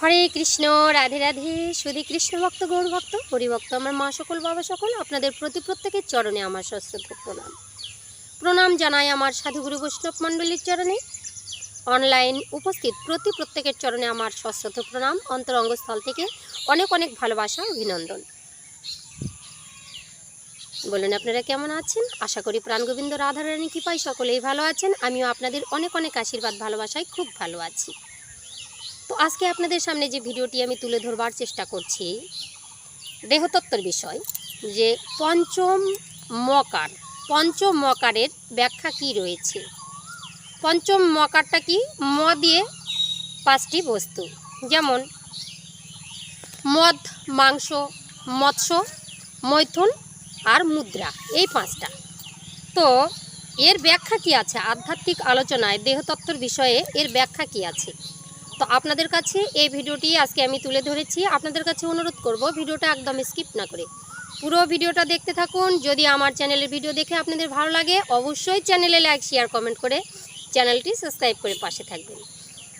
হরে কৃষ্ণ, রাধে রাধে। সুধী কৃষ্ণ ভক্ত, গৌর ভক্ত, হরিভক্ত। আমার মা সকল, বাবা সকল, আপনাদের প্রতি প্রত্যেকের চরণে আমার সশ্রদ্ধ প্রণাম। প্রণাম জানাই আমার সাধুগুরু বৈষ্ণব মণ্ডলীর চরণে। অনলাইন উপস্থিত প্রতি প্রত্যেকের চরণে আমার সশ্রদ্ধ প্রণাম, অন্তরঙ্গস্থল থেকে অনেক অনেক ভালোবাসা, অভিনন্দন। বলুন আপনারা কেমন আছেন? আশা করি প্রাণগোবিন্দ রাধারানী কৃপায় সকলেই ভালো আছেন। আমিও আপনাদের অনেক অনেক আশীর্বাদ, ভালোবাসায় খুব ভালো আছি। তো আজকে আপনাদের সামনে যে ভিডিওটি আমি তুলে ধরবার চেষ্টা করছি, দেহতত্ত্বের বিষয়, যে পঞ্চম মকার, পঞ্চম মকারের ব্যাখ্যা কি রয়েছে? পঞ্চম মকারটা কি? ম দিয়ে পাঁচটি বস্তু, যেমন মদ, মাংস, মৎস্য, মৈথুন আর মুদ্রা, এই পাঁচটা। তো এর ব্যাখ্যা কি আছে? আধ্যাত্মিক আলোচনায় দেহতত্ত্বর বিষয়ে এর ব্যাখ্যা কি আছে? তো আপনাদের কাছে এই ভিডিওটি আজকে আমি তুলে ধরেছি। আপনাদের কাছে অনুরোধ করব ভিডিওটা একদম স্কিপ না করে। পুরো ভিডিওটা দেখতে থাকুন। যদি আমার চ্যানেলের ভিডিও দেখে আপনাদের ভালো লাগে, অবশ্যই চ্যানেলে লাইক, শেয়ার, কমেন্ট করে চ্যানেলটি সাবস্ক্রাইব করে পাশে থাকবেন।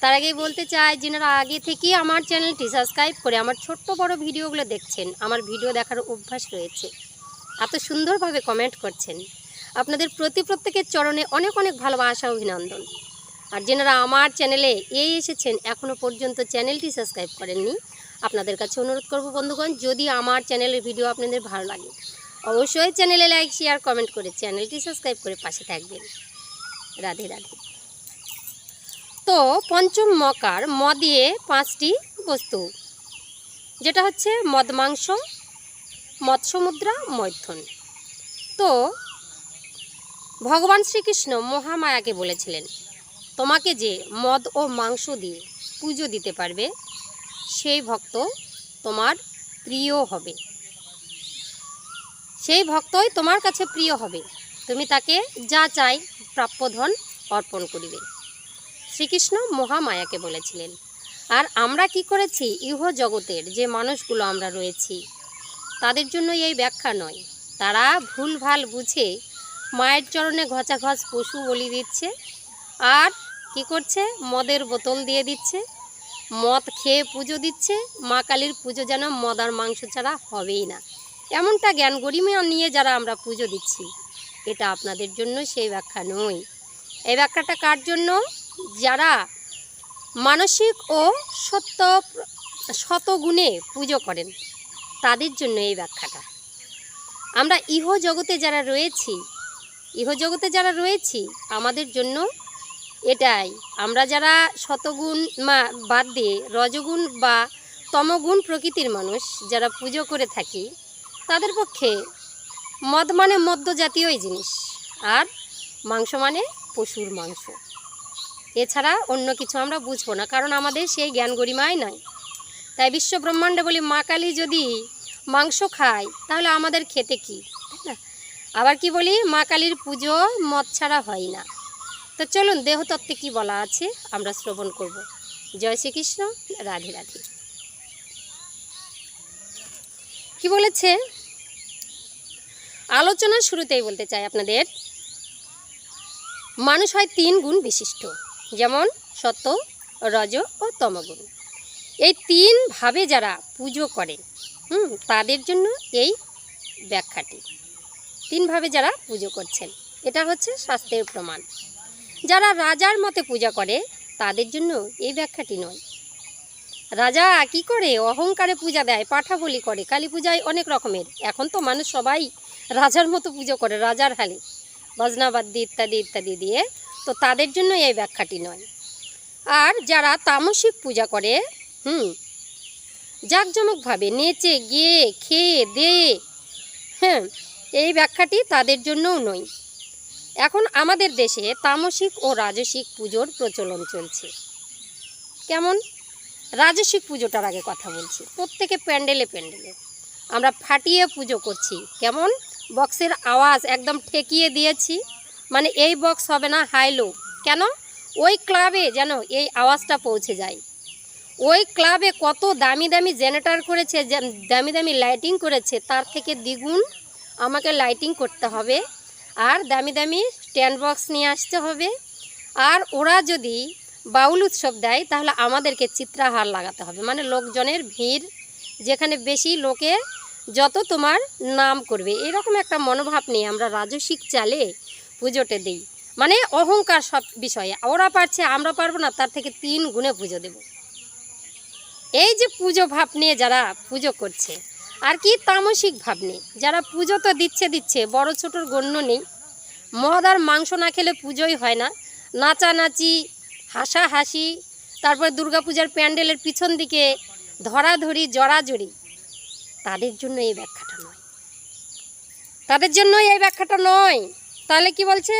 তার আগেই বলতে চাই, যেনারা আগে থেকেই আমার চ্যানেলটি সাবস্ক্রাইব করে আমার ছোট্ট বড় ভিডিওগুলো দেখছেন, আমার ভিডিও দেখার অভ্যাস রয়েছে। এত সুন্দরভাবে কমেন্ট করছেন। আপনাদের প্রতি প্রত্যেকের চরণে অনেক অনেক ভালোবাসা, অভিনন্দন। আর যেনারা আমার চ্যানেলে এই এসেছেন এখনও পর্যন্ত চ্যানেলটি সাবস্ক্রাইব করেননি, আপনাদের কাছে অনুরোধ করব বন্ধুগণ, যদি আমার চ্যানেলের ভিডিও আপনাদের ভালো লাগে, অবশ্যই চ্যানেলে লাইক শেয়ার কমেন্ট করে চ্যানেলটি সাবস্ক্রাইব করে পাশে থাকবেন। রাধে রাধে। তো পঞ্চম মকার ম দিয়ে পাঁচটি বস্তু, যেটা হচ্ছে মদ মাংস মৎস্য মুদ্রা মৈথুন। তো ভগবান শ্রীকৃষ্ণ মহামায়াকে বলেছিলেন তোমাকে যে মদ ও মাংস দিয়ে পুজো দিতে পারবে, সেই ভক্ত তোমার প্রিয় হবে। সেই ভক্তই তোমার কাছে প্রিয় হবে। তুমি তাকে যা চাই প্রাপ্য ধন অর্পণ করিবে। শ্রীকৃষ্ণ মহামায়াকে বলেছিলেন, আর আমরা কি করেছি ইহ জগতের যে মানুষগুলো আমরা রয়েছি, তাদের জন্য এই ব্যাখ্যা নয়। তারা ভুলভাল বুঝে মায়ের চরণে ঘচাঘচ পশু বলি দিচ্ছে, আর কি করছে? মদের বোতল দিয়ে দিচ্ছে। মদ খেয়ে পুজো দিচ্ছে। মা কালীর পুজো যেন মদ আর মাংস ছাড়া হবেই না। এমনটা জ্ঞান গরিমা নিয়ে যারা আমরা পুজো দিচ্ছি। এটা আপনাদের জন্য সেই ব্যাখ্যা নয়। এই ব্যাখ্যাটা কার জন্য? যারা মানসিক ও সত্য শতগুণে পুজো করেন, তাদের জন্য এই ব্যাখ্যাটা। আমরা ইহ জগতে যারা রয়েছি ইহ জগতে যারা রয়েছি, আমাদের জন্য এটাই। আমরা যারা শতগুণ মা বাদ দিয়ে রজগুণ বা তমগুণ প্রকৃতির মানুষ, যারা পুজো করে থাকি, তাদের পক্ষে মদ মানে মদ্য জাতীয়ই জিনিস, আর মাংস মানে পশুর মাংস। এছাড়া অন্য কিছু আমরা বুঝব না, কারণ আমাদের সেই জ্ঞান গরিমাই নাই। তাই বিশ্ব ব্রহ্মাণ্ডে বলি, মা কালী যদি মাংস খায়, তাহলে আমাদের খেতে কি? আবার কি বলি, মা কালীর পুজো মদ ছাড়া হয় না। তো চলুন দেহতত্ত্বে কি বলা আছে, আমরা শ্রবণ করব। জয় শ্রীকৃষ্ণ, রাধে রাধে। কি বলেছে? আলোচনার শুরুতেই বলতে চাই আপনাদের। মানুষ হয় তিন গুণ বিশিষ্ট, যেমন সত্য, রজ ও তমগুণ। এই তিন ভাবে যারা পুজো করে, হুম, তাদের জন্য এই ব্যাখ্যাটি। তিনভাবে যারা পুজো করছেন, এটা হচ্ছে শাস্ত্রের প্রমাণ। যারা রাজার মতে পূজা করে, তাদের জন্য এই ব্যাখ্যাটি নয়। রাজা কি করে অহংকারে পূজা দেয়, পাঠা বলি করে, কালী পূজায় অনেক রকমের। এখন তো মানুষ সবাই রাজার মতো পুজো করে, রাজার হালে। বজনাবাদ্যি ইত্যাদি ইত্যাদি দিয়ে। তো তাদের জন্য এই ব্যাখ্যাটি নয়। আর যারা তামসিক পূজা করে, হুম, জাঁকজমকভাবে নেচে, গিয়ে, খেয়ে, দে হ্যাঁ এই ব্যাখ্যাটি তাদের জন্যও নয়। এখন আমাদের দেশে তামসিক ও রাজসিক পুজোর প্রচলন চলছে। কেমন? রাজসিক পুজোটার আগে কথা বলছি। প্রত্যেকে প্যান্ডেলে প্যান্ডেলে। আমরা ফাটিয়ে পুজো করছি। কেমন? বক্সের আওয়াজ একদম ঠেকিয়ে দিয়েছি। মানে এই বক্স হবে না হাইলো কেন? ওই ক্লাবে যেন এই আওয়াজটা পৌঁছে যায়। ওই ক্লাবে কত দামি দামি জেনারেটর করেছে দামি দামি লাইটিং করেছে, তার থেকে দ্বিগুণ আমাকে লাইটিং করতে হবে। আর দামি দামি স্ট্যান্ড বক্স নিয়ে আসতে হবে। আর ওরা যদি বাউল উৎসব দেয়, তাহলে আমাদেরকে চিত্রাহার লাগাতে হবে। মানে লোকজনের ভিড়, যেখানে বেশি লোকে যত তোমার নাম করবে। এরকম একটা মনোভাব নিয়ে আমরা রাজসিক চালে পুজোতে দিই। মানে অহংকার সব বিষয়ে। ওরা পারছে, আমরা পারব না, তার থেকে তিন গুণে পুজো দেব। এই যে পুজো ভাব নিয়ে যারা পুজো করছে আর কি তামসিক ভাব নিয়ে যারা পুজো তো দিচ্ছে দিচ্ছে, বড় ছোটোর গণ্য নেই। মদ আর মাংস না খেলে পুজোই হয় না। নাচানাচি, হাসাহাসি, তারপর দুর্গাপূজার প্যান্ডেলের পিছন দিকে ধরাধরি জড়াজড়ি তাদের জন্য এই ব্যাখ্যাটা নয়। তাদের জন্য এই ব্যাখ্যাটা নয়। তাহলে কি বলছে?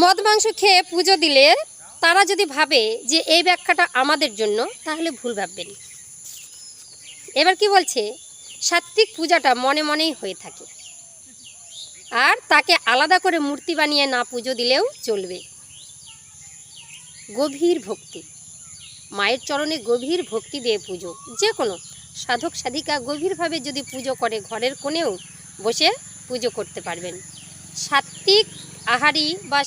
মদ মাংস খেয়ে পুজো দিলে তারা যদি ভাবে যে এই ব্যাখ্যাটা আমাদের জন্য, তাহলে ভুল ভাববেন এবার কি বলছে? সাত্বিক পূজাটা মনে মনেই হয়ে থাকে। আর তাকে আলাদা করে মূর্তি বানিয়ে না পুজো দিলেও চলবে। গভীর ভক্তি। মায়ের চরণে গভীর ভক্তি দিয়ে পুজো। যে কোনো। সাধক সাধিকা গভীরভাবে যদি পুজো করে ঘরের কোণেও বসে পুজো করতে পারবেন। সাত্বিক আহারি বা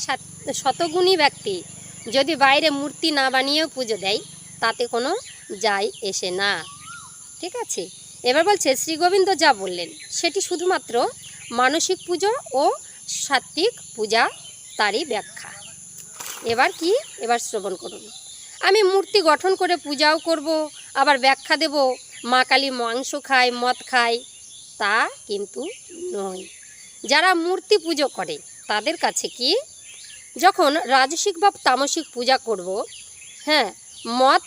শতগুণী ব্যক্তি যদি বাইরে মূর্তি না বানিয়েও পুজো দেয়, তাতে কোনো যায় এসে না। ঠিক আছে? এবার বলছে শ্রীগোবিন্দ যা বললেন, সেটি শুধুমাত্র মানসিক পুজো ও সাত্বিক পূজা তারই ব্যাখ্যা। এবার কি? এবার শ্রবণ করুন। আমি মূর্তি গঠন করে পূজাও করব, আবার ব্যাখ্যা দেব, মা কালী মাংস খায়, মদ খায়। তা কিন্তু নয়। যারা মূর্তি পুজো করে, তাদের কাছে কি? যখন রাজসিক বা তামসিক পূজা করব হ্যাঁ মদ,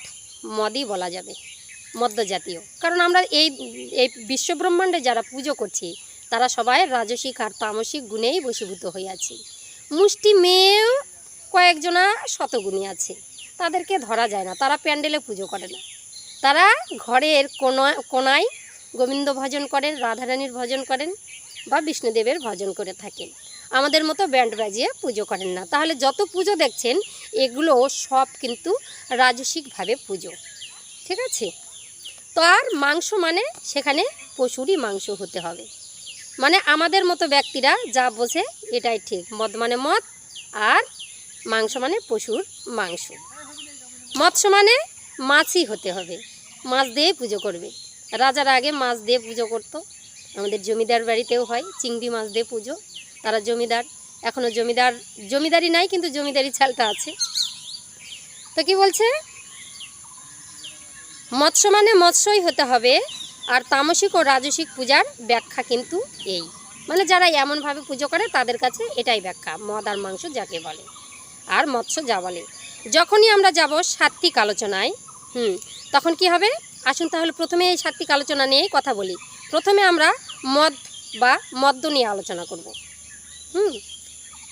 মদই বলা যাবে। মদ্য জাতীয় কারণ আমরা এই এই বিশ্বব্রহ্মাণ্ডে যারা পুজো করছি, তারা সবাই রাজসিক, আর তামসিক গুণেই বশীভূত হয়ে আছে। মুষ্টি মেয়েও কয়েকজনা শতগুণী আছে। তাদেরকে ধরা যায় না, তারা প্যান্ডেলে পুজো করে না। তারা ঘরের কোনা, কোনায় গোবিন্দ ভজন করেন, রাধারানীর ভজন করেন বা বিষ্ণুদেবের ভজন করে থাকেন। আমাদের মতো ব্যান্ড বাজিয়ে পুজো করেন না। তাহলে যত পুজো দেখছেন, এগুলো সব কিন্তু রাজসিকভাবে পুজো। ঠিক আছে? তো আর মাংস মানে সেখানে পশুরই মাংস হতে হবে। মানে আমাদের মতো ব্যক্তিরা যা বোঝে এটাই ঠিক। মদ মানে মদ আর মাংস মানে পশুর মাংস। মৎস্য মানে মাছই হতে হবে। মাছ দিয়ে পুজো করবে। রাজারা আগে মাছ দিয়ে পুজো করত। আমাদের জমিদার বাড়িতেও হয়, চিংড়ি মাছ দিয়ে পুজো। তারা জমিদার। এখনও জমিদার, জমিদারি নাই কিন্তু জমিদারি ছালটা আছে। তো কি বলছে? মৎস্য মানে মৎস্যই হতে হবে, আর তামসিক ও রাজসিক পূজার ব্যাখ্যা কিন্তু এই। মানে যারা এমনভাবে পুজো করে, তাদের কাছে এটাই ব্যাখ্যা, মদ আর মাংস যাকে বলে, আর মৎস্য যা বলে। যখনই আমরা যাব সাত্বিক আলোচনায়, হুম, তখন কি হবে? আসুন তাহলে প্রথমে এই সাত্বিক আলোচনা নিয়েই কথা বলি। প্রথমে আমরা মদ বা মদ্য নিয়ে আলোচনা করব। হুম,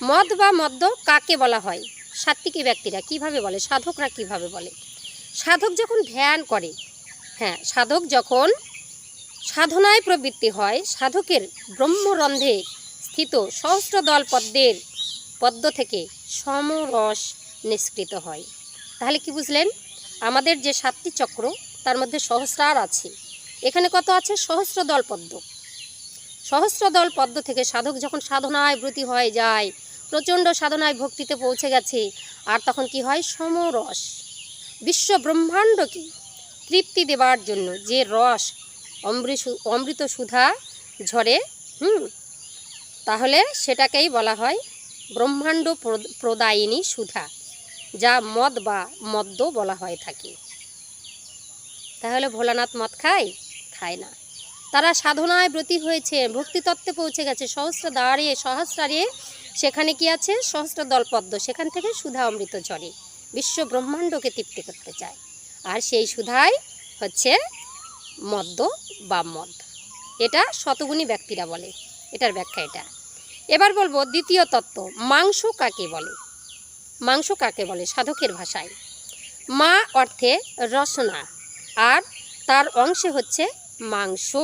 মদ বা মদ্য কাকে বলা হয়? সাত্বিকী ব্যক্তিরা কীভাবে বলে? সাধকরা কীভাবে বলে? সাধক যখন ধ্যান করে হ্যাঁ সাধক যখন সাধনায় প্রবৃত্তি হয়, সাধকের ব্রহ্মরন্ধে স্থিত সহস্রদল পদ্মের পদ্ম থেকে সমরস নিষ্কৃত হয়। তাহলে কি বুঝলেন? আমাদের যে সাতটি চক্র, তার মধ্যে সহস্রার আছে। এখানে কত আছে? সহস্র দল পদ্ম। সহস্র দল পদ্ম থেকে সাধক যখন সাধনায় ব্রতী হয়ে যায়, প্রচণ্ড সাধনায় ভক্তিতে পৌঁছে গেছে, আর তখন কি হয়? সমরস। বিশ্ব ব্রহ্মাণ্ডকে তৃপ্তি দেওয়ার জন্য যে রস অমৃত অমৃত সুধা ঝরে, হুম, তাহলে সেটাকেই বলা হয় ব্রহ্মাণ্ড প্র- প্রদায়িনী সুধা, যা মদ বা মদ্য বলা হয়ে থাকে। তাহলে ভোলানাথ মদ খায়? খায় না। তারা সাধনায় ব্রতী হয়েছে, ভক্তিতত্ত্বে পৌঁছে গেছে সহস্র দাঁড়িয়ে সহস্রারে, সেখানে কি আছে? সহস্র দলপদ্ম সেখান থেকে সুধা অমৃত ঝরে। বিশ্ব ব্রহ্মাণ্ডকে তৃপ্তি করতে চায়। আর সেই সুধাই হচ্ছে মদ্য বা মদ। এটা শতগুণী ব্যক্তিরা বলে। এটার ব্যাখ্যা এটা। এবার বলব দ্বিতীয় তত্ত্ব, মাংস কাকে বলে? মাংস কাকে বলে? সাধকের ভাষায়। মা অর্থে রসনা, আর তার অংশে হচ্ছে মাংস।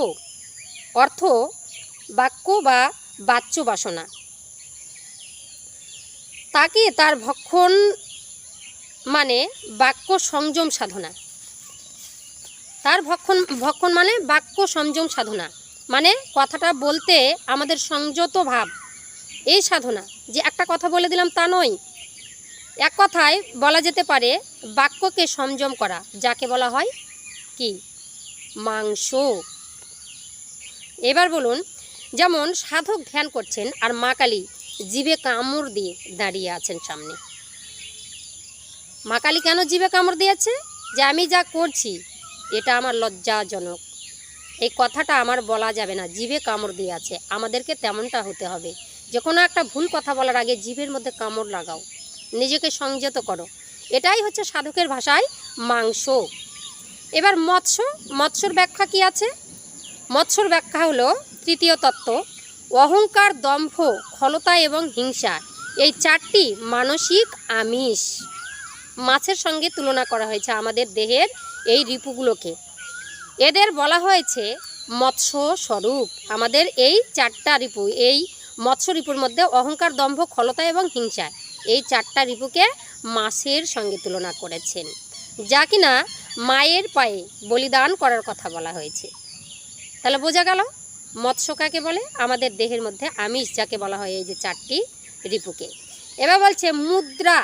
অর্থ বাক্য বা বাচ্য বাসনা। তাকে তার ভক্ষণ মানে বাক্য সংযম সাধনা। তার ভক্ষণ ভক্ষণ মানে বাক্য সংযম সাধনা। মানে কথাটা বলতে আমাদের সংযত ভাব। এই সাধনা যে একটা কথা বলে দিলাম তা নয়। এক কথায় বলা যেতে পারে বাক্যকে সংযম করা, যাকে বলা হয় কি? মাংস। এবার বলুন, যেমন সাধক ধ্যান করছেন আর মা কালী জিভে কামড় দিয়ে দাঁড়িয়ে আছেন সামনে। মা কালী কেন জিভে কামড় দিয়েছে? যে আমি যা করছি, এটা আমার লজ্জাজনক। এই কথাটা আমার বলা যাবে না জিভে কামড় দিয়ে আছে আমাদেরকে তেমনটা হতে হবে। যে কোনো একটা ভুল কথা বলার আগে জিভের মধ্যে কামড় লাগাও। নিজেকে সংযত করো। এটাই হচ্ছে সাধকের ভাষায় মাংস। এবার মৎস্য। মৎস্যর ব্যাখ্যা কি আছে? মৎস্যর ব্যাখ্যা হলো তৃতীয় তত্ত্ব। অহংকার, দম্ভ খলতা এবং হিংসা। এই চারটি মানসিক আমিষ। মাছের সঙ্গে তুলনা করা হয়েছে আমাদের দেহের এই রিপুগুলোকে। এদের বলা হয়েছে মৎস্য স্বরূপ। আমাদের এই চারটা রিপু, এই মৎস্য রিপুর মধ্যে অহংকার, দম্ভ খলতা এবং হিংসা, এই চারটা রিপুকে মাছের সঙ্গে তুলনা করেছেন, যা কিনা মায়ের পায়ে বলিদান করার কথা বলা হয়েছে। তাহলে বোঝা গেল মৎস্য কাকে বলে? আমাদের দেহের মধ্যে আমিষ যাকে বলা হয় এই যে চারটি রিপুকে। এবার বলছে মুদ্রা।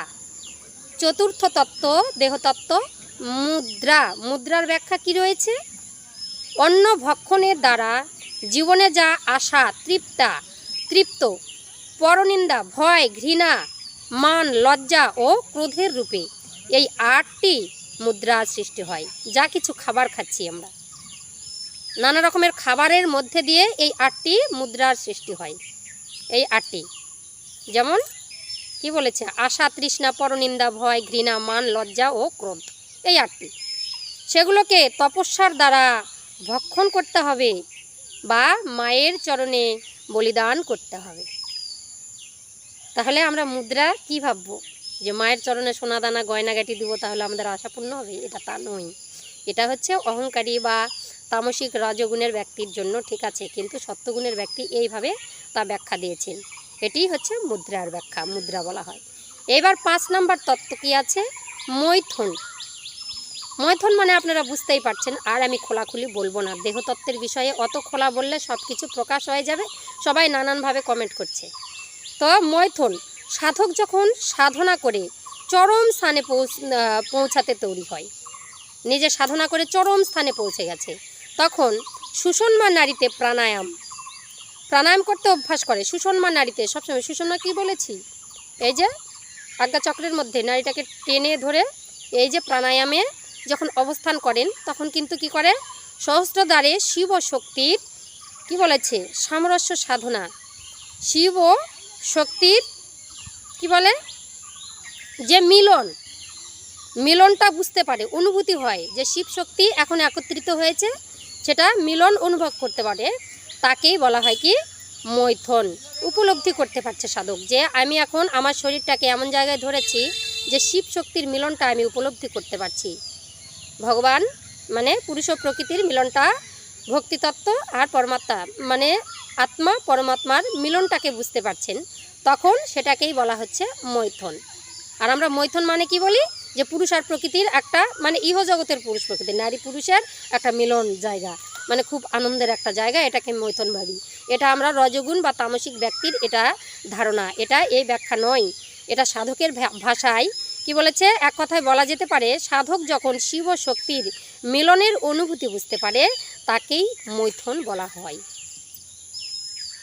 চতুর্থ তত্ত্ব, দেহতত্ত্ব, মুদ্রা। মুদ্রার ব্যাখ্যা কি রয়েছে? অন্ন ভক্ষণের দ্বারা জীবনে যা আশা তৃপ্তা, তৃপ্ত, পরনিন্দা, ভয়, ঘৃণা, মান, লজ্জা ও ক্রোধের রূপে এই আটটি মুদ্রার সৃষ্টি হয়। যা কিছু খাবার খাচ্ছি আমরা। নানা রকমের খাবারের মধ্যে দিয়ে এই আটটি মুদ্রার সৃষ্টি হয়। এই আটটি। যেমন কি বলেছে? আশা, তৃষ্ণা, পরনিন্দা, ভয়, ঘৃণা, মান, লজ্জা ও ক্রোধ। এই আটটি। সেগুলোকে তপস্যার দ্বারা ভক্ষণ করতে হবে বা মায়ের চরণে বলিদান করতে হবে। তাহলে আমরা মুদ্রা কি ভাববো? যে মায়ের চরণে সোনা, দানা গয়নাগাটি দিব, তাহলে আমাদের আশা পূর্ণ হবে? এটা তা নয়। এটা হচ্ছে অহংকারী বা তামসিক রজগুণের ব্যক্তির জন্য ঠিক আছে, কিন্তু সত্যগুণের ব্যক্তি এইভাবে তা ব্যাখ্যা দিয়েছেন। এটি হচ্ছে মুদ্রার ব্যাখ্যা, মুদ্রা বলা হয়। এবার পাঁচ নাম্বার তত্ত্ব কি আছে? মৈথুন। মৈথুন মানে আপনারা বুঝতেই পারছেন, আর আমি খোলাখুলি বলব না। দেহতত্ত্বের বিষয়ে অত খোলা বললে সব কিছু প্রকাশ হয়ে যাবে, সবাই নানানভাবে কমেন্ট করছে। তো মৈথুন, সাধক যখন সাধনা করে চরম স্থানে পৌঁছ পৌঁছাতে তৈরি হয়, নিজে সাধনা করে চরম স্থানে পৌঁছে গেছে, তখন সুষমা নারীতে প্রাণায়াম প্রাণায়াম করতে অভ্যাস করে সুষমা নারীতে। সবসময় সুষমা কি বলেছি? এই যে, আজ্ঞা চক্রের মধ্যে নারীটাকে টেনে ধরে এই যে প্রাণায়ামে যখন অবস্থান করেন, তখন কিন্তু কি করে? সহস্রদ্বারে শিব শক্তির, কি বলেছে? সামরস্য সাধনা। শিব শক্তির, কি বলে? যে মিলন। মিলনটা বুঝতে পারে, অনুভূতি হয় যে শিব শক্তি এখন একত্রিত হয়েছে, সেটা মিলন অনুভব করতে পারে। তাকেই বলা হয় কি? মৈথন। উপলব্ধি করতে পারছে সাধক যে আমি এখন আমার শরীরটাকে এমন জায়গায় ধরেছি যে শিব শক্তির মিলনটা আমি উপলব্ধি করতে পারছি। ভগবান মানে পুরুষ ও প্রকৃতির মিলনটা ভক্তিতত্ত্ব আর পরমাত্মা মানে আত্মা পরমাত্মার মিলনটাকে বুঝতে পারছেন। তখন সেটাকেই বলা হচ্ছে মৈথন। আর আমরা মৈথন মানে কি বলি? যে পুরুষ আর প্রকৃতির একটা মানে ইহজগতের পুরুষ প্রকৃতি নারী পুরুষের একটা মিলন জায়গা। মানে খুব আনন্দের একটা জায়গা, এটাকে মৈথন ভাবি এটা আমরা রজগুণ বা তামসিক ব্যক্তির এটা ধারণা। এটা এই ব্যাখ্যা নয়। এটা সাধকের ভাষায় কি বলেছে? এক কথায় বলা যেতে পারে, সাধক যখন শিব শক্তির মিলনের অনুভূতি বুঝতে পারে, তাকেই মৈথন বলা হয়।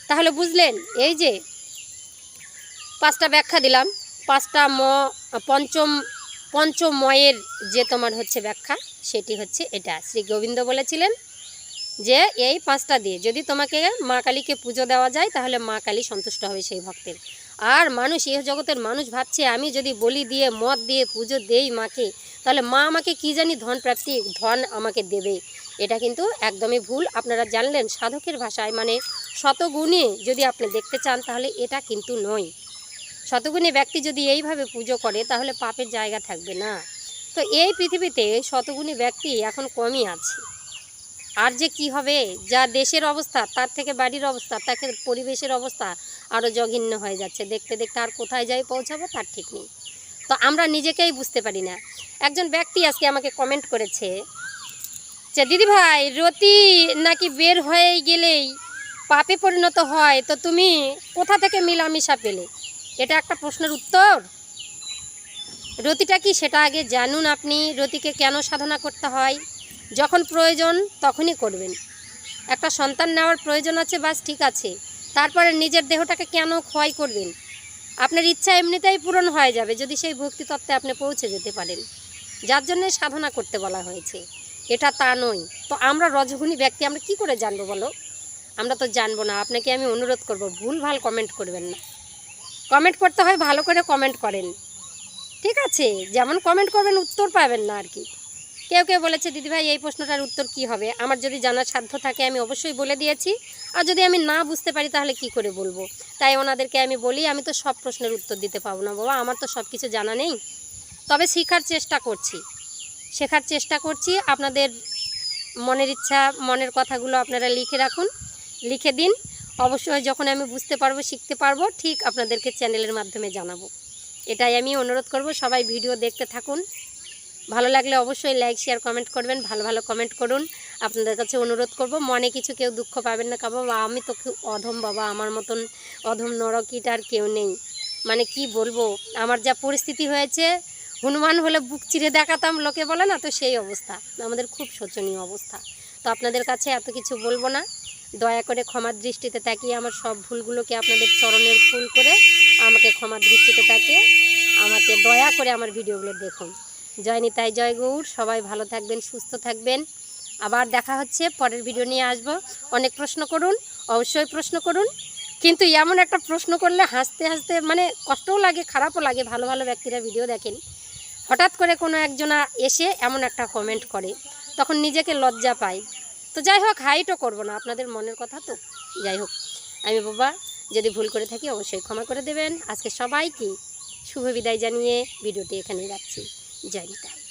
তাহলে বুঝলেন, এই যে পাঁচটা ব্যাখ্যা দিলাম, পাঁচটা ম, পঞ্চম, পঞ্চময়ের যে তোমার হচ্ছে ব্যাখ্যা, সেটি হচ্ছে এটা। শ্রী গোবিন্দ বলেছিলেন যে এই পাঁচটা দিয়ে যদি তোমাকে মা কালীকে পুজো দেওয়া যায়, তাহলে মা কালী সন্তুষ্ট হবে সেই ভক্তের। আর মানুষ ইহ জগতের মানুষ ভাবছে, আমি যদি বলি দিয়ে, মদ দিয়ে পুজো দেই মাকে, তাহলে মা আমাকে কি জানি ধন প্রাপ্তি, ধন আমাকে দেবে। এটা কিন্তু একদমই ভুল। আপনারা জানলেন সাধকের ভাষায় মানে শতগুণে যদি আপনি দেখতে চান, তাহলে এটা কিন্তু নয়। শতগুণে ব্যক্তি যদি এইভাবে পুজো করে, তাহলে পাপের জায়গা থাকবে না। তো এই পৃথিবীতে শতগুণী ব্যক্তি এখন কমই আছে। আর যে কি হবে? যা দেশের অবস্থা, তার থেকে বাড়ির অবস্থা, তাকে পরিবেশের অবস্থা আরও জঘন্য হয়ে যাচ্ছে। দেখতে দেখতে আর কোথায় যাই পৌঁছাবো তার ঠিক নেই। তো আমরা নিজেকেই বুঝতে পারি না। একজন ব্যক্তি আজকে আমাকে কমেন্ট করেছে যে, দিদি ভাই, রতি নাকি বের হয়ে গেলেই পাপে পরিণত হয়, তো তুমি কোথা থেকে মিলামিশা পেলে? এটা একটা প্রশ্নের উত্তর। রতিটা কি সেটা আগে জানুন আপনি। রতিকে কেন সাধনা করতে হয়? যখন প্রয়োজন তখনই করবেন। একটা সন্তান নেওয়ার প্রয়োজন আছে, বাস ঠিক আছে। তারপরে নিজের দেহটাকে কেন ক্ষয় করবেন? আপনার ইচ্ছা এমনিতেই পূরণ হয়ে যাবে যদি সেই ভক্তি তত্ত্বে আপনি পৌঁছে যেতে পারেন। যার জন্য সাধনা করতে বলা হয়েছে। এটা তা নয়। তো আমরা রজগুণী ব্যক্তি, আমরা কি করে জানব বলো? আমরা তো জানব না। আপনাকে আমি অনুরোধ করব, ভুল ভালো কমেন্ট করবেন না। কমেন্ট করতে হয়, ভালো করে কমেন্ট করেন। ঠিক আছে? যেমন কমেন্ট করবেন, উত্তর পাবেন না আর কি। কেউ কেউ বলেছে, দিদিভাই, এই প্রশ্নটার উত্তর কি হবে? আমার যদি জানার সাধ্য থাকে, আমি অবশ্যই বলে দিয়েছি। আর যদি আমি না বুঝতে পারি, তাহলে কি করে বলব? তাই ওনাদেরকে আমি বলি, আমি তো সব প্রশ্নের উত্তর দিতে পারব না বাবা, আমার তো সব কিছু জানা নেই। তবে শেখার চেষ্টা করছি। শেখার চেষ্টা করছি। আপনাদের মনের ইচ্ছা, মনের কথাগুলো আপনারা লিখে রাখুন, লিখে দিন। অবশ্যই যখন আমি বুঝতে পারব, শিখতে পারব, ঠিক আপনাদেরকে চ্যানেলের মাধ্যমে জানাব। এটাই আমি অনুরোধ করব, সবাই ভিডিও দেখতে থাকুন। ভালো লাগলে অবশ্যই লাইক শেয়ার কমেন্ট করবেন, ভালো ভালো কমেন্ট করুন। আপনাদের কাছে অনুরোধ করব, মনে কিছু কেউ দুঃখ পাবেন না, কাবা, বা আমি তো অধম বাবা, আমার মতন অধম নরকিট আর কেউ নেই। মানে কি বলব, আমার যা পরিস্থিতি হয়েছে, হনুমান হলে বুক চিরে দেখাতাম, লোকে বলে না, তো সেই অবস্থা। আমাদের খুব শোচনীয় অবস্থা। তো আপনাদের কাছে এত কিছু বলব না। দয়া করে ক্ষমার দৃষ্টিতে তাকিয়ে আমার সব ভুলগুলোকে আপনাদের চরণের ফুল করে আমাকে ক্ষমার দৃষ্টিতে তাকিয়ে আমাকে দয়া করে আমার ভিডিওগুলো দেখুন। জয় নিতাই জয় গৌর। সবাই ভালো থাকবেন, সুস্থ থাকবেন। আবার দেখা হচ্ছে, পরের ভিডিও নিয়ে আসব। অনেক প্রশ্ন করুন, অবশ্যই প্রশ্ন করুন। কিন্তু এমন একটা প্রশ্ন করলে হাসতে হাসতে মানে কষ্টও লাগে, খারাপও লাগে। ভালো ভালো ব্যক্তিরা ভিডিও দেখেন। হঠাৎ করে কোনো একজনা এসে এমন একটা কমেন্ট করে। তখন নিজেকে লজ্জা পাই তো যাই হোক, হাইটও করব না। আপনাদের মনের কথা তো। যাই হোক, আমি বাবা, যদি ভুল করে থাকি অবশ্যই ক্ষমা করে দেবেন। আজকে সবাইকে শুভ বিদায় জানিয়ে ভিডিওটি এখানেই রাখছি। জয় নিতাই